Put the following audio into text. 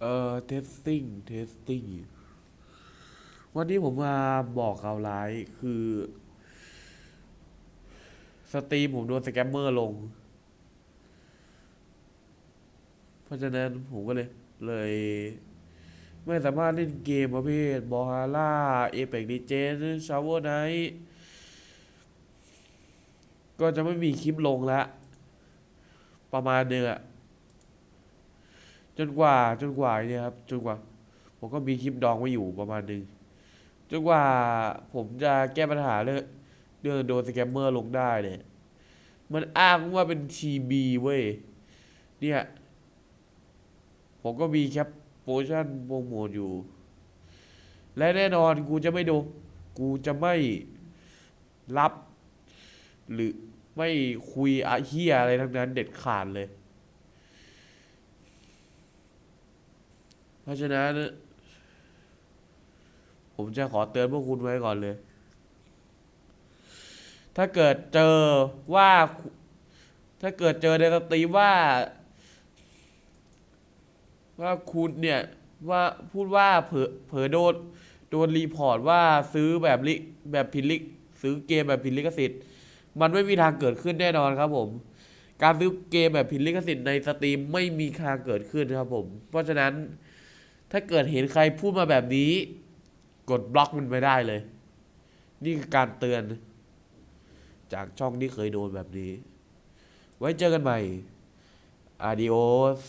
เอ่อ testing testing วันนี้ผมมาบอกข่าวร้ายคือ สตรีมผมโดนสแกมเมอร์ลง เพราะฉะนั้นผมก็เลย เลย ไม่สามารถเล่นเกมประเภทบอฮาร่าเอเปกดีเจนชาวเวอร์ไนก็จะไม่มีคลิปลงละ ประมาณหนึงอะ จนกว่าจนกว่าเนี่ยครับจนกว่า ผมก็มีคลิปดองไว้อยู่ประมาณหนึงจนกว่าผมจะแก้ปัญหาเรื่องเรื่องโดนสแกมเมอร์ลงได้เนี่ยมันอ้างว่าเป็นทีบีเว้ยเนี่ยผมก็มีแคปโปชั่นโปรโมทอยู่ และแน่นอนกูจะไม่โดนกูจะไม่รับ หรือไม่คุยอาเฮียอะไรทั้งนั้นเด็ดขาดเลย เพ ราะฉะนั้น ผมจะขอเตือนพวกคุณไว้ก่อนเลย ถ้าเกิดเจอว่า ถ้าเกิดเจอในสตรีมว่า ว่าคุณเนี่ยว่าพูดว่าเผลอเผลอโดนโดนรีพอร์ตว่าซื้อแบบลิแบบผิดลิซื้อเกมแบบผิดลิขสิทธิ์ มันไม่มีทางเกิดขึ้นแน่นอนครับผม การซื้อเกมแบบผิดลิขสิทธิ์ในสตรีมไม่มีทางเกิดขึ้นครับผม เพราะฉะนั้น ถ้าเกิดเห็นใครพูดมาแบบนี้ กดบล็อกมันไม่ได้เลย นี่คือการเตือน จากช่องที่เคยโดนแบบนี้ ไว้เจอกันใหม่อาดิโอส